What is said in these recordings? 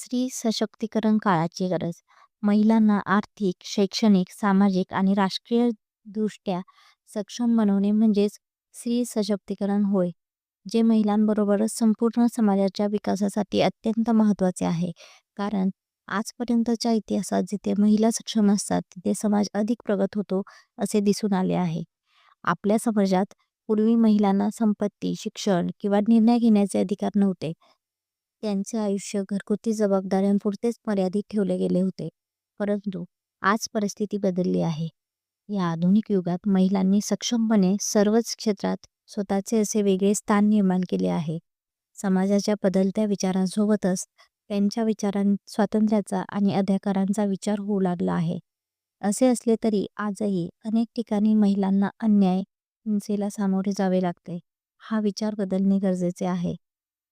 स्त्री सशक्तीकरण काळाची गरज. महिलांना आर्थिक, शैक्षणिक, सामाजिक आणि राजकीयदृष्ट्या सक्षम बनवणे म्हणजेच स्त्री सशक्तीकरण होय, जे महिलांबरोबरच संपूर्ण समाजाच्या विकासासाठी अत्यंत महत्त्वाचे आहे. कारण आजपर्यंतच्या इतिहासात जिथे महिला सक्षम असतात, तिथे समाज अधिक प्रगत होतो असे दिसून आले आहे. आपल्या समाजात पूर्वी महिलांना संपत्ती, शिक्षण किंवा निर्णय घेण्याचे अधिकार नव्हते. त्यांचे आयुष्य घरगुती जबाबदाऱ्यांपुरतेच मर्यादित ठेवले गेले होते. परंतु आज परिस्थिती बदलली आहे. या आधुनिक युगात महिलांनी सक्षमपणे सर्वच क्षेत्रात स्वतःचे असे वेगळे स्थान निर्माण केले आहे. समाजाच्या बदलत्या विचारांसोबतच त्यांच्या विचारां स्वातंत्र्याचा आणि अधिकारांचा विचार होऊ लागला आहे. असे असले तरी आजही अनेक ठिकाणी महिलांना अन्याय, हिंसेला सामोरे जावे लागते. हा विचार बदलणे गरजेचे आहे.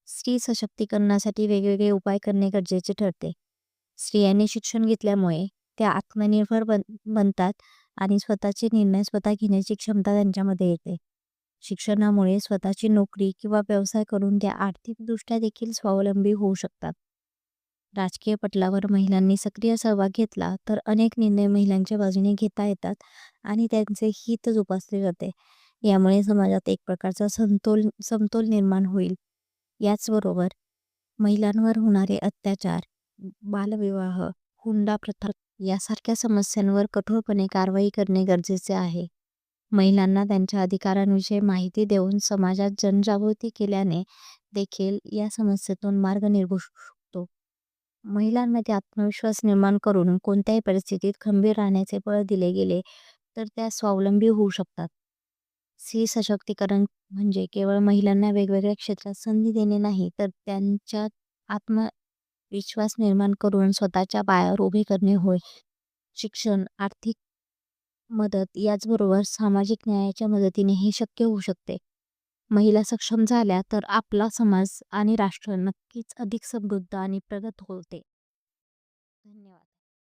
स्त्री सशक्तीकरणासाठी वेगवेगळे उपाय करणे गरजेचे ठरते. स्त्रियांनी शिक्षण घेतल्यामुळे त्या आत्मनिर्भर बन बनतात आणि स्वतःचे निर्णय स्वतः घेण्याची क्षमता त्यांच्यामध्ये येते. शिक्षणामुळे स्वतःची नोकरी किंवा व्यवसाय करून त्या आर्थिकदृष्ट्या देखील स्वावलंबी होऊ शकतात. राजकीय पटलावर महिलांनी सक्रिय सहभाग घेतला तर अनेक निर्णय महिलांच्या बाजूने घेता येतात आणि त्यांचे हित जोपासले जाते. यामुळे समाजात एक प्रकारचा समतोल समतोल निर्माण होईल. याचबरोबर महिलांवर होणारे अत्याचार, बालविवाह, हुंडा प्रथा यासारख्या समस्यांवर कठोरपणे कारवाई करणे गरजेचे आहे. महिलांना त्यांच्या अधिकारांविषयी माहिती देऊन समाजात जनजागृती केल्याने देखील या समस्येतून मार्ग निघू शकतो. महिलांमध्ये आत्मविश्वास निर्माण करून कोणत्याही परिस्थितीत खंबीर राहण्याचे बळ दिले गेले तर त्या स्वावलंबी होऊ शकतात. स्त्री सशक्तीकरण म्हणजे केवळ महिलांना वेगवेगळ्या क्षेत्रात संधी देणे नाही, तर त्यांच्यात आत्मविश्वास निर्माण करून स्वतःच्या पायावर उभे करणे होय. शिक्षण, आर्थिक मदत याचबरोबर सामाजिक न्यायाच्या मदतीने हे शक्य होऊ शकते. महिला सक्षम झाल्या तर आपला समाज आणि राष्ट्र नक्कीच अधिक समृद्ध आणि प्रगत होते.